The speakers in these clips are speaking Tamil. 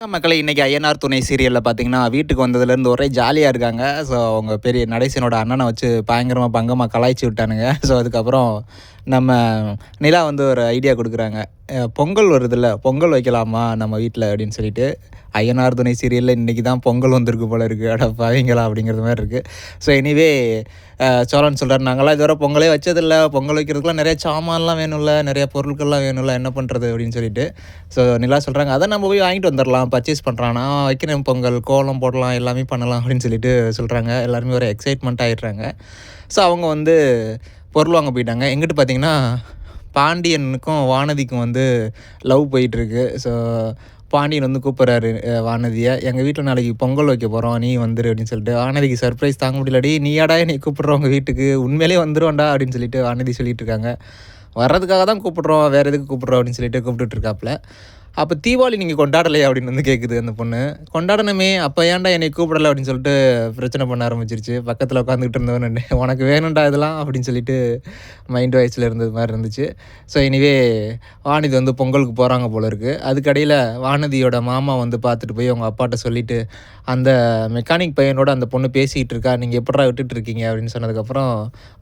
மக்களை இன்றைக்கி ஐஎன்ஆர் துணை சீரியலில் பார்த்தீங்கன்னா வீட்டுக்கு வந்ததுலேருந்து ஒரே ஜாலியாக இருக்காங்க. ஸோ அவங்க பெரிய நடேசனோட அண்ணனை வச்சு பயங்கரமாக பங்கமாக கலாய்ச்சி விட்டானுங்க. ஸோ அதுக்கப்புறம் நம்ம நிலா வந்து ஒரு ஐடியா கொடுக்குறாங்க. பொங்கல் வருதுல்ல பொங்கல் வைக்கலாமா நம்ம வீட்டில் அப்படின்னு சொல்லிட்டு. ஐயனார் துணை சீரியலில் இன்றைக்கி தான் பொங்கல் வந்திருக்கு போல இருக்குது அட பாவீங்களா அப்படிங்கிறது மாதிரி இருக்குது ஸோ எனிவே சோழன் சொல்கிறார் நாங்களாம் இதுவரை பொங்கலே வச்சதில்ல. பொங்கல் வைக்கிறதுக்குலாம் நிறைய சாமான்லாம் வேணும்ல நிறைய பொருட்கள்லாம் வேணும்ல என்ன பண்ணுறது அப்படின்னு சொல்லிட்டு. ஸோ நிலா சொல்கிறாங்க அதை நம்ம போய் வாங்கிட்டு வந்துடலாம். பர்ச்சேஸ் பண்ணுறான்னா வைக்கிறேன் பொங்கல் கோலம் போடலாம் எல்லாமே பண்ணலாம் அப்படின்னு சொல்லிட்டு சொல்கிறாங்க எல்லாருமே ஒரு எக்ஸைட்மெண்ட் ஆகிடுறாங்க ஸோ அவங்க வந்து பொருள் வாங்க போயிட்டாங்க. எங்கிட்டு பார்த்தீங்கன்னா பாண்டியனுக்கும் வானதிக்கும் வந்து லவ் போயிட்டுருக்கு ஸோ பாண்டியன் வந்து கூப்பிட்றாரு வானதியை. எங்கள் வீட்டில் நாளைக்கு பொங்கல் வைக்க போகிறோம் நீ வந்துரு அப்படின்னு சொல்லிட்டு. வானதிக்கு சர்ப்ரைஸ் தாங்க முடியலடி நீயாடா என்னை கூப்பிட்றோம் உங்கள் வீட்டுக்கு? உண்மையிலே வந்துருவான்டா அப்படின்னு சொல்லிட்டு வானதி சொல்லிட்டு இருக்காங்க. வர்றதுக்காக தான் கூப்பிட்றோம் வேறு எதுக்கு கூப்பிட்றோம் அப்படின்னு சொல்லிட்டு கூப்பிட்டுட்டு இருக்காப்புல. அப்போ தீபாவளி நீங்கள் கொண்டாடலையே அப்படின்னு வந்து கேட்குது அந்த பொண்ணு. கொண்டாடணுமே அப்போ ஏன்டா என்னை கூப்பிடலை அப்படின்னு சொல்லிட்டு பிரச்சனை பண்ண ஆரம்பிச்சிருச்சு. பக்கத்தில் உட்காந்துக்கிட்டு இருந்தவன் உனக்கு வேணும்டா இதெல்லாம் அப்படின்னு சொல்லிட்டு மைண்ட் வாய்ஸில் இருந்தது மாதிரி இருந்துச்சு. ஸோ இனிவே வானதி வந்து பொங்கலுக்கு போகிறாங்க போல இருக்குது அதுக்கடையில் வானதியோட மாமா வந்து பார்த்துட்டு போய் அவங்க அப்பாட்ட சொல்லிட்டு அந்த மெக்கானிக் பையனோட அந்த பொண்ணு பேசிகிட்டு இருக்கா நீங்கள் எப்படா விட்டுட்டு இருக்கீங்க? அப்படின்னு சொன்னதுக்கப்புறம்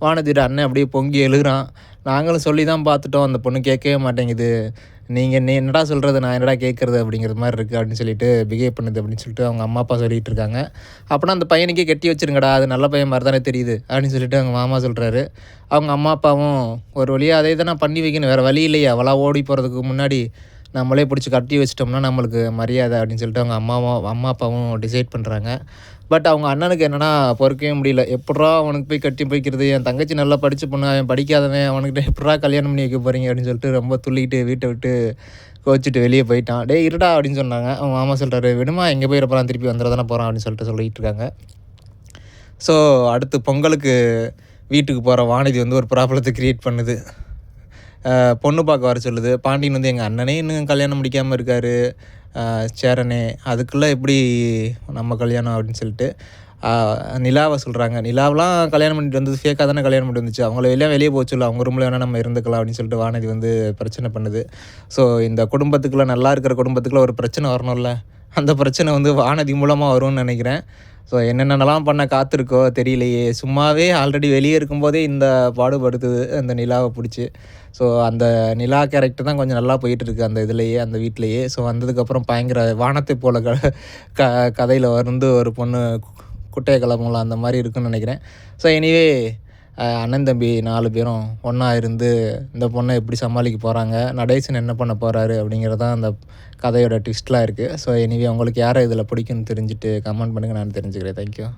வானதியோட அண்ணன் அப்படியே பொங்கி எழுகிறான். நாங்களும் சொல்லி தான் பார்த்துட்டோம். அந்த பொண்ணு கேட்கவே மாட்டேங்குது. நீங்கள் நீ என்னடா சொல்கிறது நான் என்னடா கேட்குறது அப்படிங்கிறது மாதிரி இருக்குது அப்படின்னு சொல்லிட்டு பிஹேவ் பண்ணுது அப்படின்னு சொல்லிட்டு அவங்க அம்மா அப்பா சொல்லிட்டு இருக்காங்க. அப்படின்னா அந்த பையனுக்கே கட்டி வச்சிருங்கடா அது நல்ல பையன் மாதிரி தானே தெரியுது அப்படின்னு சொல்லிட்டு அவங்க மாமா சொல்கிறாரு அவங்க அம்மா அப்பாவும் ஒரு வழியாக அதே தான் பண்ணி வைக்கணும் வேறு வழி இல்லையா அவளாக ஓடி போகிறதுக்கு முன்னாடி நம்மளே பிடிச்சி கட்டி வச்சிட்டோம்னா நம்மளுக்கு மரியாதை அப்படின்னு சொல்லிட்டு அவங்க அம்மாவும் அம்மா அப்பாவும் டிசைட் பண்ணுறாங்க பட் அவங்க அண்ணனுக்கு என்னென்னா பொறுக்கவே முடியல. எப்பட்றா அவனுக்கு போய் கட்டி போய்க்கிறது? என் தங்கச்சி நல்லா படித்து பொண்ணு அவன் படிக்காதவன் அவனுக்கிட்ட எப்பட்றா கல்யாணம் பண்ணி வைக்க போகிறீங்க அப்படின்னு சொல்லிட்டு ரொம்ப துள்ளிக்கிட்டு வீட்டை விட்டு கோச்சிட்டு வெளியே போயிட்டான். டேய் இருடா அப்படின்னு சொன்னாங்க. அவன் மாமா சொல்கிறாரு விடுமா எங்கே போய் போகிறான் திருப்பி வந்துட தானே போகிறான் அப்படின்னு சொல்லிட்டு சொல்லிகிட்டு இருக்காங்க. ஸோ அடுத்து பொங்கலுக்கு வீட்டுக்கு போகிற வானதி வந்து ஒரு ப்ராப்ளத்தை க்ரியேட் பண்ணுது. பொண்ணு பார்க்க வர சொல்லுது. பாண்டியன் வந்து எங்கள் அண்ணனே இன்னும் கல்யாணம் முடிக்காமல் இருக்கார். சேரனே அதுக்குள்ளே எப்படி நம்ம கல்யாணம் அப்படின்னு சொல்லிட்டு நிலாவை சொல்கிறாங்க நிலாவெலாம் கல்யாணம் பண்ணிட்டு வந்தது ஃபேக்காக தானே கல்யாணம் பண்ணிட்டு வந்துச்சு. அவங்கள வெளியே வெளியே போச்சுல்ல அவங்க ரூமில் வேணால் நம்ம இருந்துக்கலாம் அப்படின்னு சொல்லிட்டு வானதி வந்து பிரச்சனை பண்ணுது. ஸோ இந்த குடும்பத்துக்குள்ளே நல்லா இருக்கிற குடும்பத்துக்குள்ளே ஒரு பிரச்சனை வரணும்ல. அந்த பிரச்சனை வந்து வானதி மூலமாக வரும்னு நினைக்கிறேன். ஸோ என்னென்னலாம் பண்ண காத்திருக்கோ தெரியலையே. சும்மாவே ஆல்ரெடி வெளியே இருக்கும்போதே இந்த பாடுபடுத்துது அந்த நிலாவை பிடிச்சி. ஸோ அந்த நிலா கேரக்டர் தான் கொஞ்சம் நல்லா போயிட்டுருக்கு அந்த இதுலேயே அந்த வீட்லேயே ஸோ வந்ததுக்கப்புறம் பயங்கர வானத்தை போல க க கதையில் வந்து ஒரு பொண்ணு குட்டையை கிளம்பலாம் அந்த மாதிரி இருக்குன்னு நினைக்கிறேன். ஸோ எனிவே அண்ணன் தம்பி நாலு பேரும் ஒன்றா இருந்து இந்த பொண்ணை எப்படி சமாளிக்க போகிறாங்க நடேசன் என்ன பண்ண போகிறாரு அப்படிங்கிறது தான் அந்த கதையோட ட்விஸ்ட்லாம் இருக்குது ஸோ எனிவே உங்களுக்கு யாரை இதில் பிடிக்கும்னு தெரிஞ்சுட்டு கமெண்ட் பண்ணுங்கள் நான் தெரிஞ்சுக்கிறேன். தேங்க்யூ